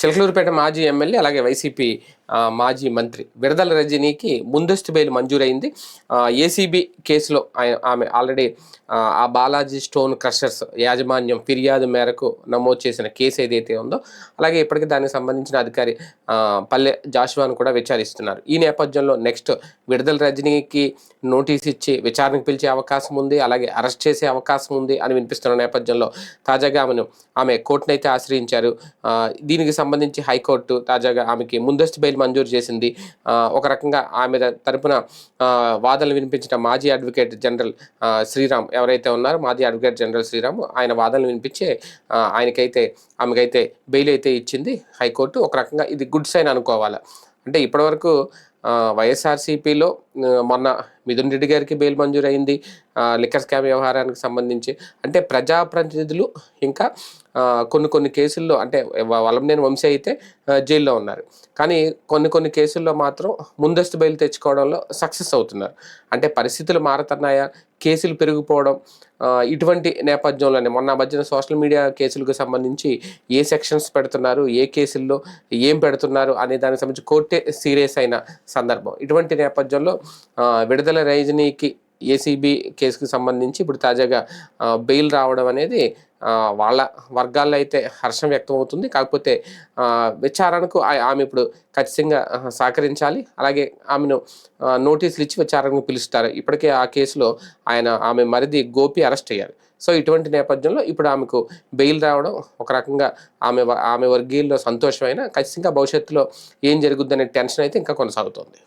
చిలకలూరుపేట మాజీ ఎమ్మెల్యే అలాగే వైసీపీ మాజీ మంత్రి విడదల రజనీకి ముందస్తు బెయిల్ మంజూరైంది. ఏసీబీ కేసులో ఆయన ఆమె ఆల్రెడీ ఆ, బాలాజీ స్టోన్ క్రషర్స్ యాజమాన్యం ఫిర్యాదు మేరకు నమోదు చేసిన కేసు ఏదైతే ఉందో అలాగే ఇప్పటికీ దానికి సంబంధించిన అధికారి పల్లె జాషువాను కూడా విచారిస్తున్నారు. ఈ నేపథ్యంలో నెక్స్ట్ విడుదల రజనీకి నోటీస్ ఇచ్చి విచారణకు పిలిచే అవకాశం ఉంది అలాగే అరెస్ట్ చేసే అవకాశం ఉంది అని వినిపిస్తున్న నేపథ్యంలో తాజాగా ఆమెను ఆమె కోర్టునైతే అయితే ఆశ్రయించారు దీనికి సంబంధించి సంబంధించి హైకోర్టు తాజాగా ఆమెకి ముందస్తు బెయిల్ మంజూరు చేసింది. ఒక రకంగా ఆమె తరపున వాదనలు వినిపించిన మాజీ అడ్వకేట్ జనరల్ శ్రీరామ్ ఎవరైతే ఉన్నారో మాజీ అడ్వకేట్ జనరల్ శ్రీరామ్ ఆయన వాదనలు వినిపించే ఆయనకైతే ఆమెకైతే బెయిల్ అయితే ఇచ్చింది హైకోర్టు. ఒక రకంగా ఇది గుడ్ సైన్ అనుకోవాలి. అంటే ఇప్పటివరకు వైఎస్ఆర్సీపీలో మొన్న మిథున్ రెడ్డి గారికి బెయిల్ మంజూరైంది లిక్కర్ స్కామ్ వ్యవహారానికి సంబంధించి. అంటే ప్రజాప్రతినిధులు ఇంకా కొన్ని కొన్ని కేసుల్లో అంటే వలంనేని వంశీ అయితే జైల్లో ఉన్నారు. కానీ కొన్ని కొన్ని కేసుల్లో మాత్రం ముందస్తు బెయిల్ తెచ్చుకోవడంలో సక్సెస్ అవుతున్నారు. అంటే పరిస్థితులు మారుతున్నాయా? కేసులు పెరిగిపోవడం ఇటువంటి నేపథ్యంలోనే మొన్న మధ్యన సోషల్ మీడియా కేసులకు సంబంధించి ఏ సెక్షన్స్ పెడుతున్నారు ఏ కేసుల్లో ఏం పెడుతున్నారు అనే దానికి సంబంధించి కోర్టే సీరియస్ అయిన సందర్భం. ఇటువంటి నేపథ్యంలో విడుదల రజనీకి ఏసీబీ కేసుకు సంబంధించి ఇప్పుడు తాజాగా బెయిల్ రావడం అనేది వాళ్ళ వర్గాల్లో అయితే హర్షం వ్యక్తం అవుతుంది కాకపోతే విచారణకు ఆ- ఆమె ఇప్పుడు ఖచ్చితంగా సహకరించాలి. అలాగే ఆమెను నోటీసులు ఇచ్చి విచారణకు పిలుస్తారు. ఇప్పటికే ఆ కేసులో ఆయన ఆమె మరిది గోపి అరెస్ట్ అయ్యారు. సో ఇటువంటి నేపథ్యంలో ఇప్పుడు ఆమెకు బెయిల్ రావడం ఒక రకంగా ఆమె ఆమె వర్గీయుల్లో సంతోషమైన ఖచ్చితంగా భవిష్యత్తులో ఏం జరుగుద్దనే టెన్షన్ అయితే ఇంకా కొనసాగుతుంది.